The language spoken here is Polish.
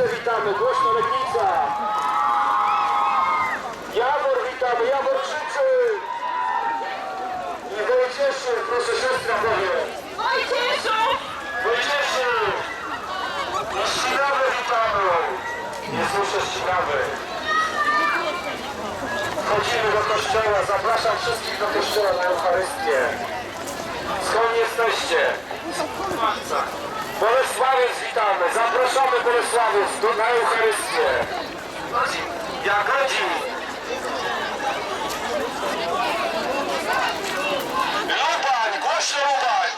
Legnicę witamy, głośno Legnica. Jawor witamy, Jawor krzyczy. I Wojcieszy, proszę siostra powie. Wojcieszów! Wojcieszy! I Ścinawy witamy. Nie słyszę Ścinawy. Wchodzimy do kościoła, zapraszam wszystkich do kościoła na Eucharystię. Skąd jesteście? Zapraszamy Bolesławów do, na Eucharystię. Jak rodzin. Lubań, głośno Lubań!